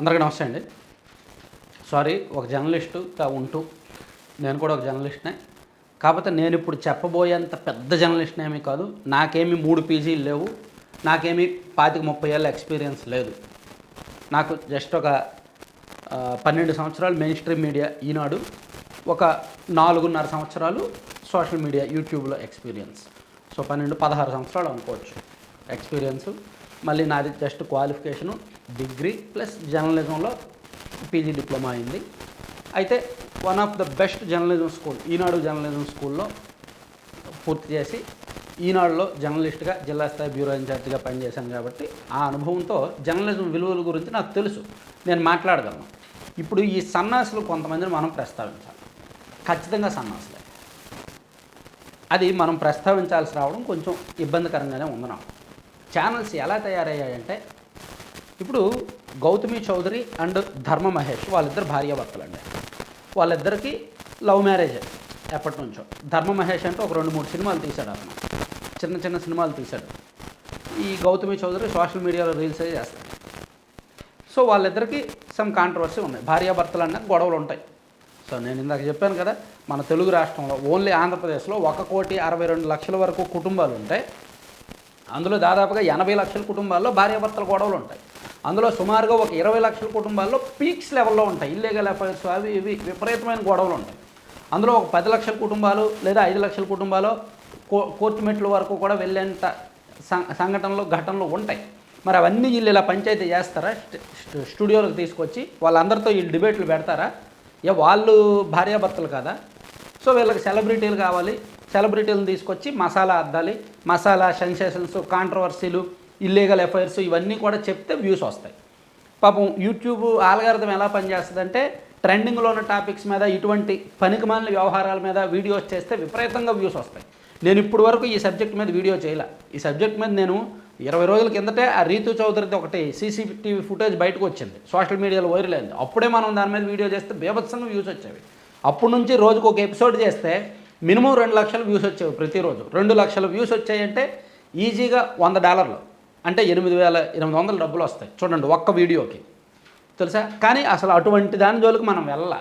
అందరికీ నమస్తే అండి. సారీ ఒక జర్నలిస్టుగా ఉంటూ నేను కూడా ఒక జర్నలిస్ట్నే. కాకపోతే నేను ఇప్పుడు చెప్పబోయేంత పెద్ద జర్నలిస్ట్ని ఏమీ కాదు. నాకేమీ మూడు పీజీలు లేవు. నాకేమీ పాతిక ముప్పై ఏళ్ళ ఎక్స్పీరియన్స్ లేదు. నాకు జస్ట్ ఒక పన్నెండు సంవత్సరాలు మెయిన్ స్ట్రీమ్ మీడియా ఈనాడు. ఒక నాలుగున్నర సంవత్సరాలు సోషల్ మీడియా యూట్యూబ్లో ఎక్స్పీరియన్స్. సో పన్నెండు పదహారు సంవత్సరాలు అనుకోవచ్చు. ఎక్స్పీరియన్స్. మళ్ళీ నాది జస్ట్ క్వాలిఫికేషను డిగ్రీ ప్లస్ జర్నలిజంలో పీజీ డిప్లొమా అయింది. అయితే one of the best journalism school Eenadu journalism స్కూల్లో పూర్తి చేసి ఈనాడులో జర్నలిస్ట్గా జిల్లా స్థాయి బ్యూరో ఇన్ఛార్జిగా పనిచేశాను కాబట్టి ఆ అనుభవంతో జర్నలిజం విలువల గురించి నాకు తెలుసు. నేను మాట్లాడగలను. ఇప్పుడు ఈ సన్నాసులు కొంతమందిని మనం ప్రస్తావించాలి. ఖచ్చితంగా సన్నాసులే. అది మనం ప్రస్తావించాల్సి రావడం కొంచెం ఇబ్బందికరంగానే ఉంది నాకు. ఛానల్స్ ఎలా తయారయ్యాయంటే ఇప్పుడు గౌతమి చౌదరి అండ్ ధర్మ మహేష్ వాళ్ళిద్దరు భార్యాభర్తలండి వాళ్ళిద్దరికి లవ్ మ్యారేజ్ ఎప్పటి నుంచో ధర్మ మహేష్ అంటే ఒక రెండు మూడు సినిమాలు తీశాడు అతను. చిన్న చిన్న సినిమాలు తీశాడు. ఈ గౌతమి చౌదరి సోషల్ మీడియాలో రీల్స్ అవి చేస్తాడు. సో వాళ్ళిద్దరికి సమ్ కాంట్రవర్సీ ఉన్నాయి. భార్యాభర్తలు అన్న గొడవలు ఉంటాయి. సో నేను ఇందాక చెప్పాను కదా మన తెలుగు రాష్ట్రంలో ఓన్లీ ఆంధ్రప్రదేశ్లో ఒక కోటి అరవై రెండు లక్షల వరకు కుటుంబాలు ఉంటాయి అందులో దాదాపుగా ఎనభై లక్షల కుటుంబాల్లో భార్యాభర్తల గొడవలు ఉంటాయి. అందులో సుమారుగా ఒక ఇరవై లక్షల కుటుంబాల్లో పీక్స్ లెవెల్లో ఉంటాయి. ఇల్లీగల్ అఫైర్స్ అవి ఇవి విపరీతమైన గొడవలు ఉంటాయి. అందులో ఒక పది లక్షల కుటుంబాలు లేదా ఐదు లక్షల కుటుంబాలు కో కోర్టు మెట్ల వరకు కూడా వెళ్ళేంత సంఘటనలు ఘటనలు ఉంటాయి. మరి అవన్నీ వీళ్ళు ఇలా పంచాయతీ చేస్తారా? స్టూడియోలకు తీసుకొచ్చి వాళ్ళందరితో వీళ్ళు డిబేట్లు పెడతారా? ఇక వాళ్ళు భార్యాభర్తలు కదా? సో వీళ్ళకి సెలబ్రిటీలు కావాలి. సెలబ్రిటీలను తీసుకొచ్చి మసాలా అద్దాలి. మసాలా సెన్సేషన్స్ కాంట్రవర్సీలు ఇల్లీగల్ ఎఫైర్స్ ఇవన్నీ కూడా చెప్తే వ్యూస్ వస్తాయి. పాపం యూట్యూబ్ ఆల్గారిథం ఎలా పనిచేస్తుందంటే ట్రెండింగ్లో ఉన్న టాపిక్స్ మీద ఇటువంటి పనికిమాలిన వ్యవహారాల మీద వీడియోస్ చేస్తే విపరీతంగా వ్యూస్ వస్తాయి. నేను ఇప్పుడు వరకు ఈ సబ్జెక్ట్ మీద వీడియో చేయలే. ఈ సబ్జెక్ట్ మీద నేను ఇరవై రోజుల కిందటే ఆ రీతు చౌదరిది ఒకటి సీసీటీవీ ఫుటేజ్ బయటకు వచ్చింది. సోషల్ మీడియాలో వైరల్ అయింది. అప్పుడే మనం దాని మీద వీడియో చేస్తే బీభత్సంగా వ్యూస్ వచ్చేవి. అప్పటి నుంచి రోజుకు ఒక ఎపిసోడ్ చేస్తే మినిమం రెండు లక్షల వ్యూస్ వచ్చేవి ప్రతిరోజు. రెండు లక్షల వ్యూస్ వచ్చాయంటే ఈజీగా వంద డాలర్లు. అంటే ఎనిమిది వేల ఎనిమిది వందల డబ్బులు వస్తాయి. చూడండి ఒక్క వీడియోకి. తెలుసా? కానీ అసలు అటువంటి దాని జోలికి మనం వెళ్ళ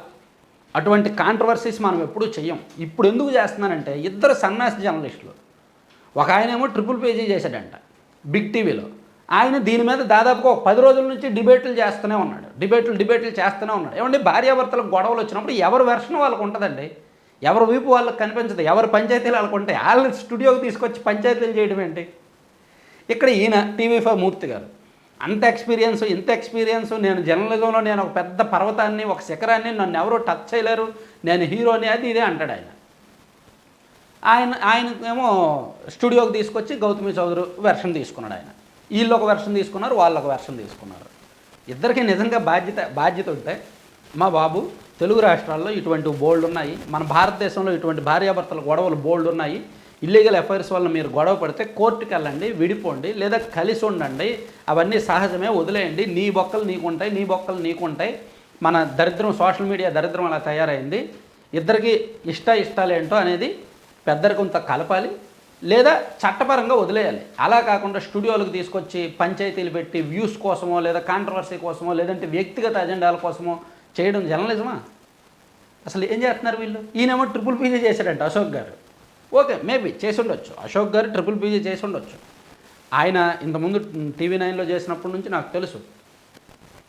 అటువంటి కాంట్రవర్సీస్ మనం ఎప్పుడూ చెయ్యం. ఇప్పుడు ఎందుకు చేస్తున్నానంటే ఇద్దరు సన్యాసి జర్నలిస్టులు. ఒక ఆయనేమో ట్రిపుల్ పేజీ చేశాడంట బిగ్ టీవీలో ఆయన దీని మీద దాదాపుగా ఒక పది రోజుల నుంచి డిబేట్లు చేస్తూనే ఉన్నాడు. డిబేట్లు డిబేట్లు చేస్తూనే ఉన్నాడు. ఏమంటే భార్యాభర్తలకు గొడవలు వచ్చినప్పుడు ఎవరి వెర్షన్ వాళ్ళకు ఉంటుందండి? ఎవరి వీపు వాళ్ళకి కనిపించదు ఎవరి పంచాయతీలు వాళ్ళకు ఉంటాయి. వాళ్ళని స్టూడియోకి తీసుకొచ్చి పంచాయతీలు చేయడం ఏంటి? ఇక్కడ ఈయన టీవీ ఫైవ్ మూర్తి గారు. అంత ఎక్స్పీరియన్స్ ఇంత ఎక్స్పీరియన్స్ నేను జర్నలిజంలో నేను ఒక పెద్ద పర్వతాన్ని ఒక శిఖరాన్ని నన్ను ఎవరూ టచ్ చేయలేరు. నేను హీరోని అది ఇదే అంటాడు ఆయన. ఆయన ఆయనకేమో ఏమో స్టూడియోకి తీసుకొచ్చి గౌతమి చౌదరి వెర్షన్ తీసుకున్నాడు ఆయన. వీళ్ళు ఒక వెర్షన్ తీసుకున్నారు వాళ్ళు ఒక వెర్షన్ తీసుకున్నారు. ఇద్దరికి నిజంగా బాధ్యత బాధ్యత ఉంటే మా బాబు తెలుగు రాష్ట్రాల్లో ఇటువంటి బోల్డ్ ఉన్నాయి. మన భారతదేశంలో ఇటువంటి భార్యాభర్తల గొడవలు బోల్డ్ ఉన్నాయి. ఇల్లీగల్ ఎఫైర్స్ వల్ల మీరు గొడవ పడితే కోర్టుకి వెళ్ళండి విడిపోండి లేదా కలిసి ఉండండి. అవన్నీ సహజమే వదిలేయండి. నీ బొక్కలు నీకుంటాయి నీ బొక్కలు నీకుంటాయి మన దరిద్రం సోషల్ మీడియా దరిద్రం అలా తయారైంది. ఇద్దరికి ఇష్ట ఇష్టాలు ఏంటో అనేది పెద్దరికంత కలపాలి. లేదా చట్టపరంగా వదిలేయాలి. అలా కాకుండా స్టూడియోలకు తీసుకొచ్చి పంచాయతీలు పెట్టి వ్యూస్ కోసమో లేదా కాంట్రవర్సీ కోసమో లేదంటే వ్యక్తిగత అజెండాల కోసమో చేయడం జర్నలిజమా? అసలు ఏం చేస్తున్నారు వీళ్ళు? ఈయనేమో ట్రిపుల్ పీజీ చేశాడంట అశోక్ గారు. ఓకే మేబీ చేసి ఉండొచ్చు. అశోక్ గారు ట్రిపుల్ పీజీ చేసి ఉండొచ్చు. ఆయన ఇంతకుముందు టీవీ నైన్లో చేసినప్పటి నుంచి నాకు తెలుసు.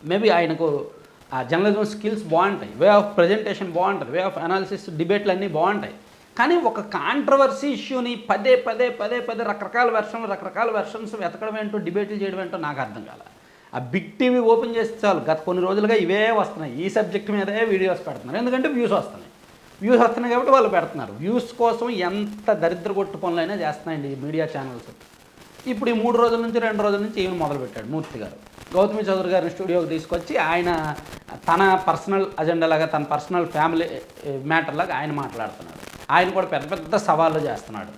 మేబీ ఆయనకు ఆ జర్నలిజం స్కిల్స్ బాగుంటాయి. వే ఆఫ్ ప్రజెంటేషన్ బాగుంటుంది. వే ఆఫ్ అనాలిసిస్ డిబేట్లు అన్నీ బాగుంటాయి. కానీ ఒక కాంట్రవర్సీ ఇష్యూని పదే పదే పదే పదే రకరకాల వెర్షన్లు రకరకాల వెర్షన్స్ వెతకడం ఏంటో డిబేట్లు చేయడం ఏంటో నాకు అర్థం కాలేదు ఆ బిగ్ టీవీ ఓపెన్ చేస్తే చాలు. గత కొన్ని రోజులుగా ఇవే వస్తున్నాయి. ఈ సబ్జెక్ట్ మీదే వీడియోస్ పెడుతున్నారు. ఎందుకంటే వ్యూస్ వస్తున్నాయి. వ్యూస్ వస్తున్నాయి కాబట్టి వాళ్ళు పెడుతున్నారు. వ్యూస్ కోసం ఎంత దరిద్ర కొట్టు పనులైనా చేస్తున్నాయండి ఈ మీడియా ఛానల్స్. ఇప్పుడు ఈ మూడు రోజుల నుంచి రెండు రోజుల నుంచి ఈయన మొదలుపెట్టాడు మూర్తి గారు. గౌతమి చౌదరి గారిని స్టూడియోకి తీసుకొచ్చి ఆయన తన పర్సనల్ అజెండాలాగా తన పర్సనల్ ఫ్యామిలీ మ్యాటర్లాగా ఆయన మాట్లాడుతున్నాడు. ఆయన కూడా పెద్ద పెద్ద సవాళ్ళు చేస్తున్నాడు.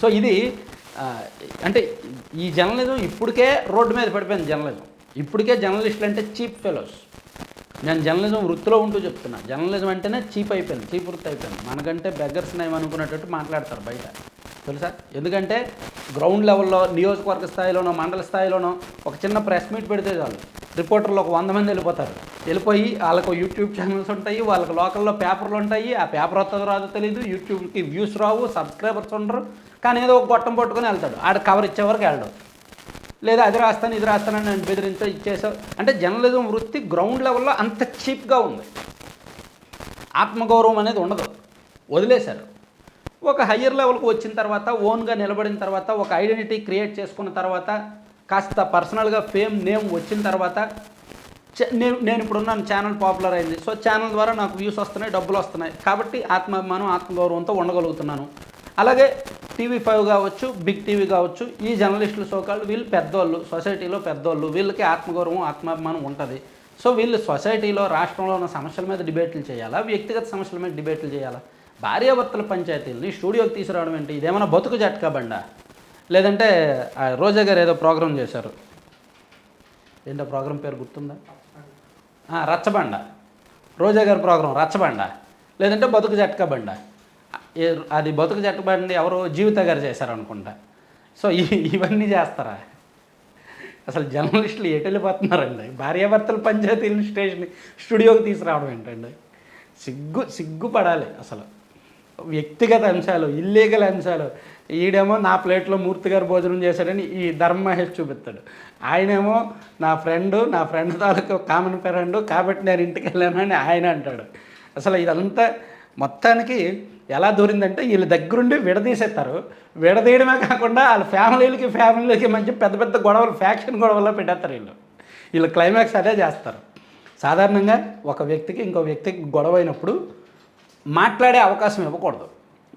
సో ఇది అంటే ఈ జర్నలిజం ఇప్పటికే రోడ్డు మీద పడిపోయింది జర్నలిజం. ఇప్పటికే జర్నలిస్టులు అంటే చీప్ ఫెలోస్. నేను జర్నలిజం వృత్తిలో ఉంటూ చెప్తున్నా. జర్నలిజం అంటేనే చీప్ అయిపోయింది చీప్ వృత్తి అయిపోయింది. మనకంటే బెగ్గర్స్ నయం అనుకునేటట్టు మాట్లాడతారు బయట. తెలుసా? ఎందుకంటే గ్రౌండ్ లెవెల్లో నియోజకవర్గ స్థాయిలోనో మండల స్థాయిలోనో ఒక చిన్న ప్రెస్ మీట్ పెడితే చాలు. రిపోర్టర్లు ఒక వంద మంది వెళ్ళిపోతారు. వెళ్ళిపోయి వాళ్ళకు యూట్యూబ్ ఛానల్స్ ఉంటాయి వాళ్ళకి లోకల్లో పేపర్లు ఉంటాయి. ఆ పేపర్ వస్తుందో రాదో తెలియదు యూట్యూబ్కి వ్యూస్ రావు సబ్స్క్రైబర్స్ ఉండరు. కానీ ఏదో ఒక గొట్టం పట్టుకొని వెళ్తాడు. ఆడ కవర్ ఇచ్చే వరకు వెళ్ళడం. లేదా అది రాస్తాను ఇది రాస్తానని నేను బెదిరింత ఇచ్చేసావు అంటే జర్నలిజం వృత్తి గ్రౌండ్ లెవెల్లో అంత చీప్గా ఉంది. ఆత్మగౌరవం అనేది ఉండదు. వదిలేశారు. ఒక హయ్యర్ లెవెల్కి వచ్చిన తర్వాత ఓన్గా నిలబడిన తర్వాత ఒక ఐడెంటిటీ క్రియేట్ చేసుకున్న తర్వాత కాస్త పర్సనల్గా ఫేమ్ నేమ్ వచ్చిన తర్వాత చ- నేను నేను ఇప్పుడున్న ఛానల్ పాపులర్ అయింది. సో ఛానల్ ద్వారా నాకు వ్యూస్ వస్తున్నాయి డబ్బులు వస్తున్నాయి. కాబట్టి ఆత్మాభిమానం ఆత్మగౌరవంతో ఉండగలుగుతున్నాను. అలాగే టీవీ ఫైవ్ కావచ్చు బిగ్ టీవీ కావచ్చు ఈ జర్నలిస్టులు సోకాళ్ళు వీళ్ళు పెద్దోళ్ళు సొసైటీలో పెద్దోళ్ళు వీళ్ళకి ఆత్మగౌరవం ఆత్మాభిమానం ఉంటుంది. సో వీళ్ళు సొసైటీలో రాష్ట్రంలో ఉన్న సమస్యల మీద డిబేట్లు చేయాలా? వ్యక్తిగత సమస్యల మీద డిబేట్లు చేయాలా? భార్యాభర్తల పంచాయతీలని స్టూడియోకి తీసుకురావడం ఏంటి? ఇదేమైనా బతుకు జట్కా బండా? లేదంటే రోజా గారు ఏదో ప్రోగ్రాం చేశారు. ఏంటో ప్రోగ్రాం పేరు గుర్తుందా? రచ్చబండ. రోజా గారి ప్రోగ్రాం రచ్చబండ. లేదంటే బతుకు జట్కా బండ. అది బతుకు జట్క బండి ఎవరో జీవిత గారు చేశారనుకుంటా. సో ఇవన్నీ చేస్తారా? అసలు జర్నలిస్టులు ఎటు వెళ్ళిపోతున్నారండి? భార్యాభర్తల పంచాయతీలను స్టేషన్ స్టూడియోకి తీసుకురావడం ఏంటండి? సిగ్గు సిగ్గుపడాలి అసలు. వ్యక్తిగత అంశాలు ఇల్లీగల్ అంశాలు. ఈడేమో నా ప్లేట్లో మూర్తి గారు భోజనం చేశాడని ఈ ధర్మ మహేష్ చూపిస్తాడు. ఆయనేమో నా ఫ్రెండ్ నా ఫ్రెండ్ తాలూకు కామన్ ఫ్రెండ్ కాబట్టి నేను ఇంటికి వెళ్ళానని ఆయన అంటాడు. అసలు ఇదంతా మొత్తానికి ఎలా దూరిందంటే వీళ్ళ దగ్గరుండి విడదీసేస్తారు. విడదీయడమే కాకుండా వాళ్ళ ఫ్యామిలీలకి ఫ్యామిలీలకి మంచి పెద్ద పెద్ద గొడవలు ఫ్యాక్షన్ గొడవల్లో పెట్టేస్తారు వీళ్ళు. వీళ్ళు క్లైమాక్స్ అదే చేస్తారు. సాధారణంగా ఒక వ్యక్తికి ఇంకో వ్యక్తికి గొడవ అయినప్పుడు మాట్లాడే అవకాశం ఇవ్వకూడదు.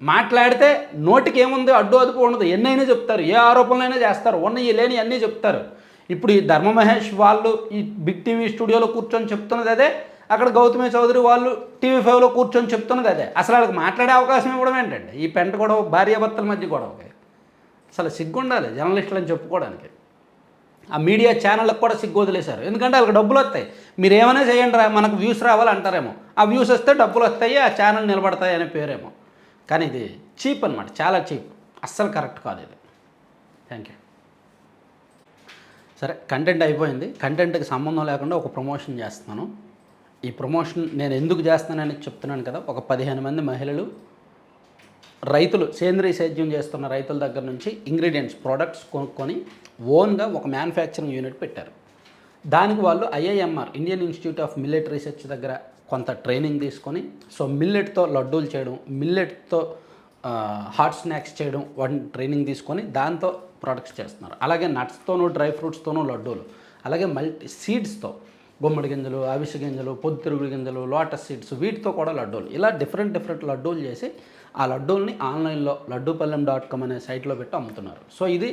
మాట్లాడితే నోటికి ఏముంది అడ్డు అదుపు ఉండదు. ఎన్నైనా చెప్తారు. ఏ ఆరోపణలైనా చేస్తారు. ఉన్నవి లేని అన్నీ చెప్తారు. ఇప్పుడు ఈ ధర్మ మహేష్ వాళ్ళు ఈ బిగ్ టీవీ స్టూడియోలో కూర్చొని చెప్తున్నది అదే. అక్కడ గౌతమి చౌదరి వాళ్ళు టీవీ ఫైవ్లో కూర్చొని చెప్తున్నది అదే. అసలు వాళ్ళకి మాట్లాడే అవకాశం ఇవ్వడం ఏంటండి? ఈ పెంట గొడవ భార్యాభర్తల మధ్య గొడవకి. అసలు సిగ్గుండాలి జర్నలిస్టులు అని చెప్పుకోవడానికి. ఆ మీడియా ఛానళ్ళకు కూడా సిగ్గు వదిలేశారు. ఎందుకంటే వాళ్ళకి డబ్బులు వస్తాయి. మీరు ఏమైనా చేయండి రా మనకు వ్యూస్ రావాలంటారేమో. ఆ వ్యూస్ వస్తే డబ్బులు వస్తాయి ఆ ఛానల్ నిలబడతాయి అనే పేరేమో. కానీ ఇది చీప్ అనమాట చాలా చీప్. అస్సలు కరెక్ట్ కాదు ఇది. థ్యాంక్ యూ సరే కంటెంట్ అయిపోయింది. కంటెంట్కి సంబంధం లేకుండా ఒక ప్రమోషన్ చేస్తున్నాను. ఈ ప్రమోషన్ నేను ఎందుకు చేస్తున్నానని చెప్తున్నాను కదా. ఒక పదిహేను మంది మహిళలు రైతులు సేంద్రీయ సేద్యం చేస్తున్న రైతుల దగ్గర నుంచి ఇంగ్రీడియంట్స్ ప్రోడక్ట్స్ కొనుక్కొని ఓన్గా ఒక మ్యానుఫ్యాక్చరింగ్ యూనిట్ పెట్టారు. దానికి వాళ్ళు IIMR Indian institute of millet research దగ్గర కొంత ట్రైనింగ్ తీసుకొని సో మిల్లెట్తో లడ్డూలు చేయడం మిల్లెట్తో హాట్ స్నాక్స్ చేయడం వాటిని ట్రైనింగ్ తీసుకొని దాంతో ప్రొడక్ట్స్ చేస్తున్నారు. అలాగే నట్స్తోనూ డ్రై ఫ్రూట్స్తోనూ లడ్డూలు అలాగే మల్టీ సీడ్స్తో గుమ్మడి గింజలు అవిసె గింజలు పొద్దుతిరుగుడు గింజలు లోటస్ సీడ్స్ వీటితో కూడా లడ్డూలు. ఇలా డిఫరెంట్ డిఫరెంట్ లడ్డూలు చేసి ఆ లడ్డూల్ని ఆన్లైన్లో లడ్డూపల్లెం డాట్ కామ్ అనే సైట్లో పెట్టి అమ్ముతున్నారు. సో ఇది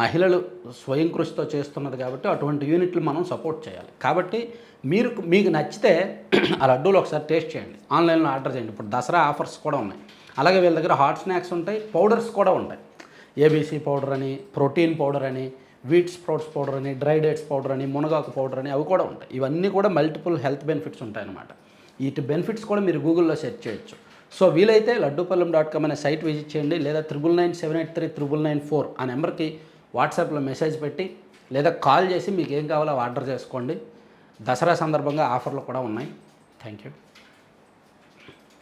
మహిళలు స్వయం కృషితో చేస్తున్నది కాబట్టి అటువంటి యూనిట్లు మనం సపోర్ట్ చేయాలి. కాబట్టి మీరు మీకు నచ్చితే ఆ లడ్డూలు ఒకసారి టేస్ట్ చేయండి. ఆన్లైన్లో ఆర్డర్ చేయండి. ఇప్పుడు దసరా ఆఫర్స్ కూడా ఉన్నాయి. అలాగే వీళ్ళ దగ్గర హాట్ స్నాక్స్ ఉంటాయి పౌడర్స్ కూడా ఉంటాయి. ఏబీసీ పౌడర్ అని ప్రోటీన్ పౌడర్ అని వీట్ స్ప్రౌట్స్ పౌడర్ అని డ్రై డేట్స్ పౌడర్ అని మునగాకు పౌడర్ అని అవి కూడా ఉంటాయి. ఇవన్నీ కూడా మల్టిపుల్ హెల్త్ బెనిఫిట్స్ ఉంటాయన్నమాట. వీటి బెనిఫిట్స్ కూడా మీరు గూగుల్లో సెర్చ్ చేయొచ్చు. సో వీలైతే లడ్డూపల్లం డాట్ కామ్ అనే సైట్ విజిట్ చేయండి లేదా triple nine seven eight three triple nine four ఆ నెంబర్కి వాట్సాప్లో మెసేజ్ పెట్టి లేదా కాల్ చేసి మీకు ఏం కావాలో ఆర్డర్ చేసుకోండి. దసరా సందర్భంగా ఆఫర్లు కూడా ఉన్నాయి. Thank you.